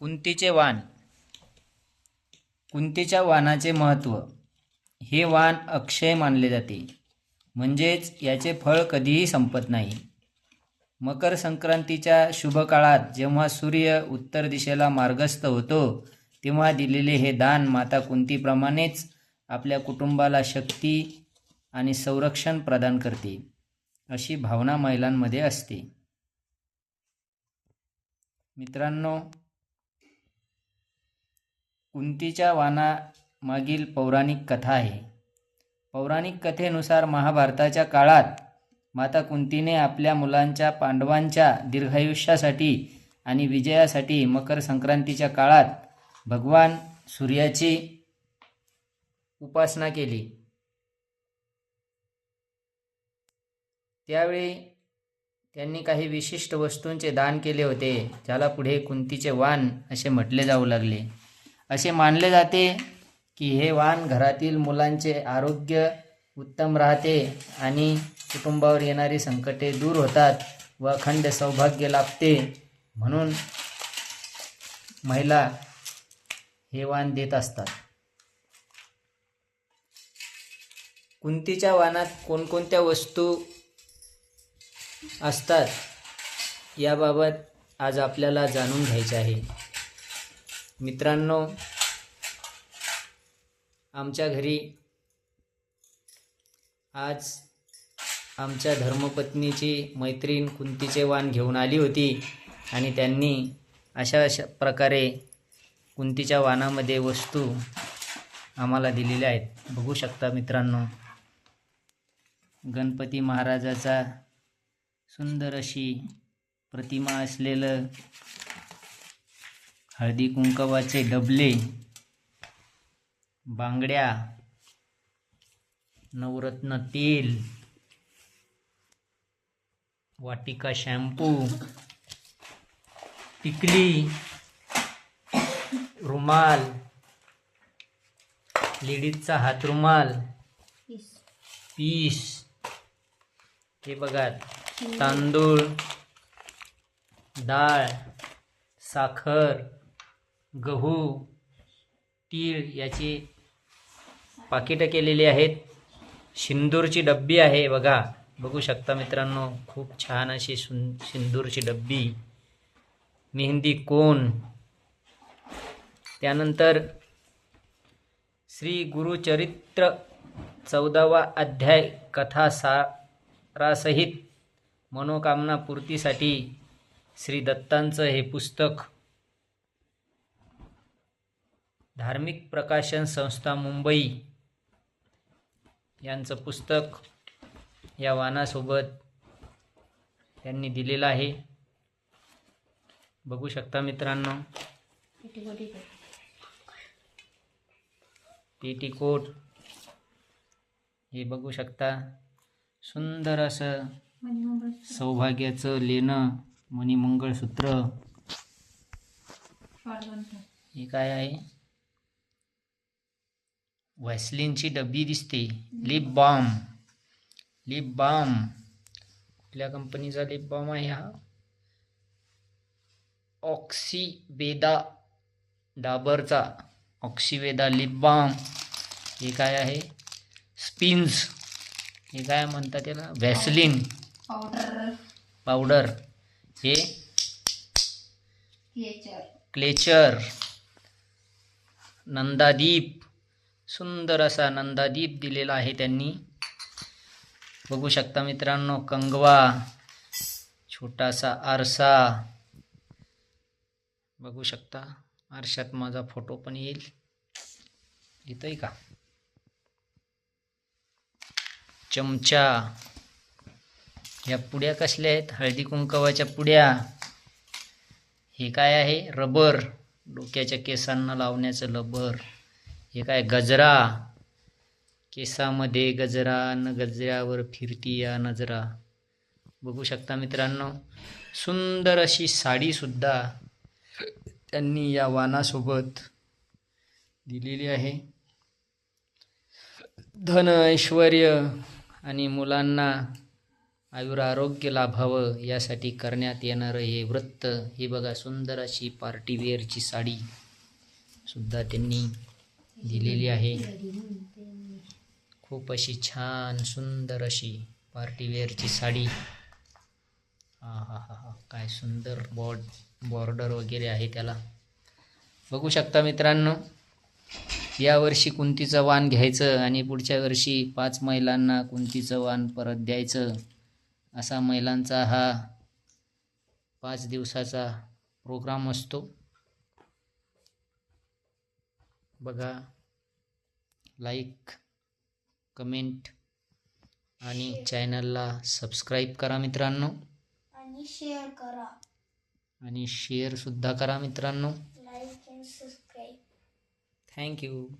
कुंतीचे वाण कुंतीच्या वाणाचे महत्त्व हे वाण अक्षय मानले जाते. म्हणजेच याचे फळ कधीही संपत नाही. मकर संक्रांतीच्या शुभ काळात जेव्हा सूर्य उत्तर दिशेला मार्गस्थ होतो तेव्हा दिलेले हे दान माता कुंतीप्रमाणेच आपल्या कुटुंबाला शक्ती आणि संरक्षण प्रदान करते अशी भावना महिलांमध्ये असते. मित्रांनो कुंतीच्या वानामागील पौराणिक कथा आहे. पौराणिक कथेनुसार महाभारताच्या काळात माता कुंतीने आपल्या मुलांच्या पांडवांच्या दीर्घायुष्यासाठी आणि विजयासाठी मकर संक्रांतीच्या काळात भगवान सूर्याची उपासना केली. त्यावेळी त्यांनी काही विशिष्ट वस्तूंचे दान केले होते ज्याला पुढे कुंतीचे वाण असे म्हटले जाऊ लागले. असे मानले जाते की हे वाण घरातील मुलांचे आरोग्य उत्तम राहते आणि कुटुंबावर येणारी संकटे दूर होतात व अखंड सौभाग्य लाभते. म्हणून महिला हे वाण देत असतात. कुंतीच्या वाणात कोणकोणत्या वस्तू असतात याबाबत आज आपल्याला जाणून घ्यायचे आहे. मित्रांनो आमच्या घरी आज आमच्या धर्मपत्नीची मैत्रीण कुंतीचे वाण घेऊन आली होती आणि त्यांनी अशा अशा प्रकारे कुंतीच्या वाणामध्ये वस्तू आम्हाला दिलेल्या आहेत. बघू शकता मित्रांनो गणपती महाराजाचा सुंदर अशी प्रतिमा असलेलं हळदी कुंकवाचे डबले बांगड्या नवरत्न तेल वाटिका शॅम्पू टिकली रुमाल लेडीजचा हातरुमाल पीस. हे बघा तांदूळ डाळ साखर गहू तीळ याची पाकिटं केलेली आहेत. सिंदूरची डब्बी आहे. बघा बघू शकता मित्रांनो खूप छान अशी सुं सिंदूरची डब्बी. मेहंदी कोण? त्यानंतर श्री गुरुचरित्र चौदावा अध्याय कथा सारासहित मनोकामना पूर्तीसाठी श्री दत्तांचं हे पुस्तक. धार्मिक प्रकाशन संस्था मुंबई. यांचं पुस्तक या वानासोबत त्यांनी दिलेलं आहे. बघू शकता मित्रांनो. पेटीकोट हे बघू शकता. सुंदर असं सौभाग्याचं लेणं मणिमंगळसूत्र. हे काय आहे? व्हॅसलिनची डब्बी दिसते. लिप बाम लिप बाम कुठल्या कंपनीचा लिप बाम आहे हा? ऑक्सिबेदा डाबरचा. ऑक्सिवेदा लिप बाम हे काय आहे? स्पिन्स हे काय म्हणतात त्याला व्हॅसलिन. पावडर हे? क्लेचर नंदादीप. सुंदर असा नंदादीप दिलेला आहे त्यांनी. बघू शकता मित्रांनो कंगवा छोटासा आरसा. बघू शकता आरशात माझा फोटो पण येईल. येतोय का? चमचा. या पुड्या कसल्या आहेत? हळदी कुंकवाच्या पुड्या. हे काय आहे? रबर. डोक्याच्या केसांना लावण्याचं रबर. हे काय गजरा? केसामध्ये गजरा न गजऱ्यावर फिरती या नजरा. बघू शकता मित्रांनो सुंदर अशी साडीसुद्धा त्यांनी या वानासोबत दिलेली आहे. धन ऐश्वर आणि मुलांना आयुरारोग्य लाभावं यासाठी करण्यात येणारं हे वृत्त हे बघा सुंदर अशी पार्टीवेअरची साडी सुद्धा त्यांनी दिलेली आहे. खूप अशी छान सुंदर अशी पार्टीवेअरची साडी. हा हा हा हा. काय सुंदर बॉर्ड बॉर्डर वगैरे आहे त्याला. बघू शकता मित्रांनो यावर्षी कुंतीचं वाण घ्यायचं आणि पुढच्या वर्षी पाच महिलांना कुंतीचं वाण परत द्यायचं. असा महिलांचा हा पाच दिवसाचा प्रोग्राम असतो. बघा. लाईक कमेंट आणि चॅनलला सबस्क्राईब करा मित्रांनो. आणि शेअर करा. आणि शेअरसुद्धा करा मित्रांनो. Like and subscribe thank you